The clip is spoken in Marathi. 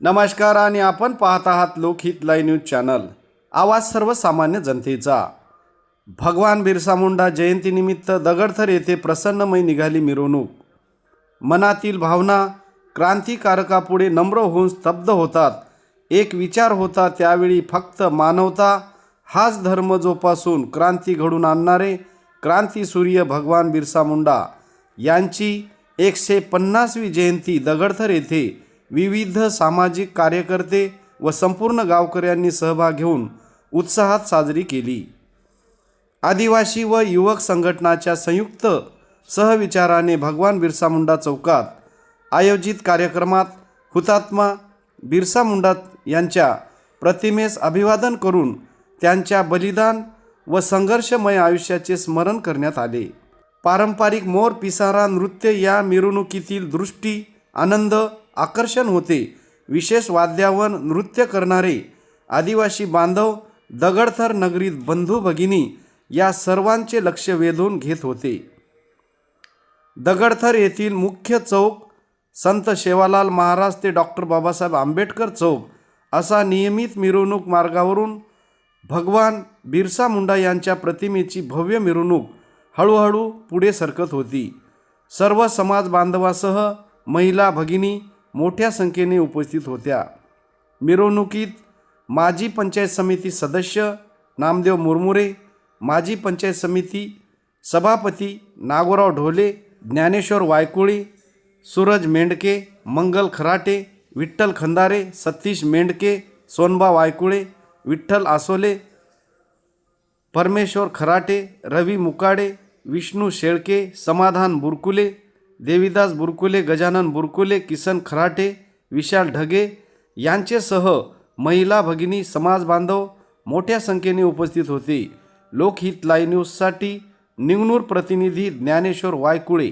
नमस्कार आणि आपण पाहत आहात लोकहित लाईव्ह न्यूज चॅनल. आवाज सर्वसामान्य जनतेचा. भगवान बिरसा मुंडा जयंतीनिमित्त दगडथर येथे प्रसन्नमय निघाली मिरवणूक. मनातील भावना क्रांतिकारकापुढे नम्र होऊन स्तब्ध होतात. एक विचार होता त्यावेळी फक्त मानवता. हाच धर्म जोपासून क्रांती घडून आणणारे क्रांतीसूर्य भगवान बिरसा मुंडा. यांची एकशे पन्नासवी जयंती दगडथर येथे विविध सामाजिक कार्यकर्ते व संपूर्ण गावकऱ्यांनी सहभाग घेऊन उत्साहात साजरी केली. आदिवासी व युवक संघटनाच्या संयुक्त सहविचाराने भगवान बिरसा मुंडा चौकात आयोजित कार्यक्रमात हुतात्मा बिरसा मुंडा यांच्या प्रतिमेस अभिवादन करून त्यांच्या बलिदान व संघर्षमय आयुष्याचे स्मरण करण्यात आले. पारंपरिक मोर पिसारा नृत्य या मिरवणुकीतील दृष्टी आनंद आकर्षण होते. विशेष वाद्यावर नृत्य करणारे आदिवासी बांधव दगडथर नगरीत बंधू भगिनी या सर्वांचे लक्ष वेधून घेत होते. दगडथर येथील मुख्य चौक संत शेवालाल महाराज ते डॉक्टर बाबासाहेब आंबेडकर चौक असा नियमित मिरवणूक मार्गावरून भगवान बिरसा मुंडा यांच्या प्रतिमेची भव्य मिरवणूक हळूहळू पुढे सरकत होती. सर्व समाज बांधवासह महिला भगिनी मोठ्या संख्येने उपस्थित होत्या. मिरवणुकीत माजी पंचायत समिती सदस्य नामदेव मुरमुरे माजी पंचायत समिती सभापती नागोराव ढोले ज्ञानेश्वर वायकुळे सूरज मेंढके मंगल खराटे विठ्ठल खंदारे सतीश मेंढके सोनबा वायकुळे विठ्ठल आसोले परमेश्वर खराटे रवी मुकाडे विष्णू शेळके समाधान बुरकुले देविदास बुरकुले गजानन बुरकुले किसन खराटे विशाल ढगे यांचेसह महिला भगिनी समाज बांधव मोठ्या संख्येने उपस्थित होते. लोकहित लाईव्ह न्यूजसाठी निंगनूर प्रतिनिधी ज्ञानेश्वर वायकुळे.